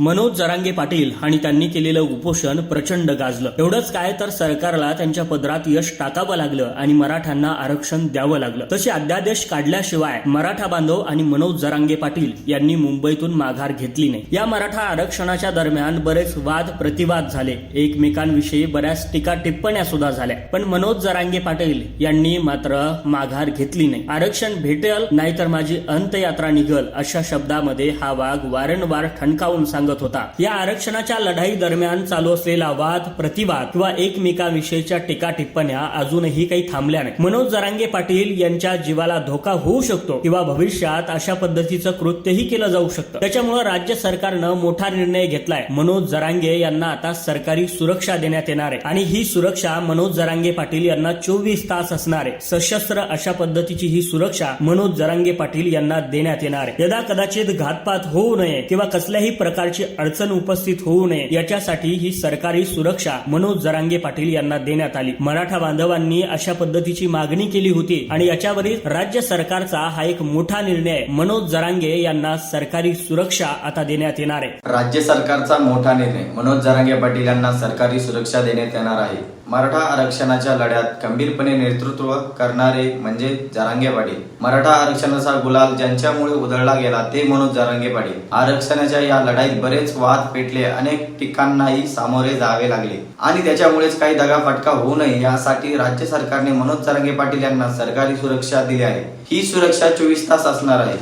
मनोज जरांगे पाटील आणि त्यांनी केलेलं उपोषण प्रचंड गाजलं. एवढंच काय तर सरकारला त्यांच्या पदरात यश टाकावं लागलं आणि मराठ्यांना आरक्षण द्यावं लागलं. तसे अध्यादेश काढल्याशिवाय मराठा बांधव आणि मनोज जरांगे पाटील यांनी मुंबईतून माघार घेतली नाही. या मराठा आरक्षणाच्या दरम्यान बरेच वाद प्रतिवाद झाले. एकमेकांविषयी बऱ्याच टीका टिप्पण्या सुद्धा झाल्या. पण मनोज जरांगे पाटील यांनी मात्र माघार घेतली नाही. आरक्षण भेटेल नाहीतर माझी अंतयात्रा निघल अशा शब्दामध्ये हा वाघ वारंवार ठणकावून सांग सांगत होता. या आरक्षणाच्या लढाई दरम्यान चालू असलेला वाद प्रतिवाद किंवा एकमेकांविषयीच्या टीका टिप्पण्या अजूनही काही थांबल्या नाही मनोज जरांगे पाटील यांच्या जीवाला धोका होऊ शकतो किंवा भविष्यात अशा पद्धतीचं कृत्यही केलं जाऊ शकतं. त्याच्यामुळे राज्य सरकारनं मोठा निर्णय घेतलाय. मनोज जरांगे यांना आता सरकारी सुरक्षा देण्यात येणार आहे. आणि ही सुरक्षा मनोज जरांगे पाटील यांना चोवीस तास असणार आहे. सशस्त्र अशा पद्धतीची ही सुरक्षा मनोज जरांगे पाटील यांना देण्यात येणार आहे. यदा कदाचित घातपात होऊ नये किंवा कसल्याही प्रकारची अडचण उपस्थित होऊ नये. याच्यासाठी ही सरकारी सुरक्षा मनोज जरांगे पाटील यांना देण्यात आली. मराठा बांधवांनी अशा पद्धतीची मागणी केली होती आणि याच्यावरील राज्य सरकारचा हा एक मोठा निर्णय मनोज जरांगे यांना सरकारी सुरक्षा आता देण्यात येणार आहे. राज्य सरकारचा मोठा निर्णय मनोज जरांगे पाटील यांना सरकारी सुरक्षा देण्यात येणार आहे. मराठा आरक्षणाच्या लढ्यात खंबीरपणे नेतृत्व करणारे म्हणजे जारांगे पाटील मराठा आरक्षणाचा गुलाल ज्यांच्यामुळे उधळला गेला ते मनोज जारांगे पाटील आरक्षणाच्या या लढाईत बरेच वाद पेटले अनेक टिकांनाही सामोरे जावे लागले. आणि त्याच्यामुळेच काही दगाफटका होऊ नये यासाठी राज्य सरकारने मनोज जारांगे पाटील यांना सरकारी सुरक्षा दिली आहे. ही सुरक्षा चोवीस तास असणार आहे.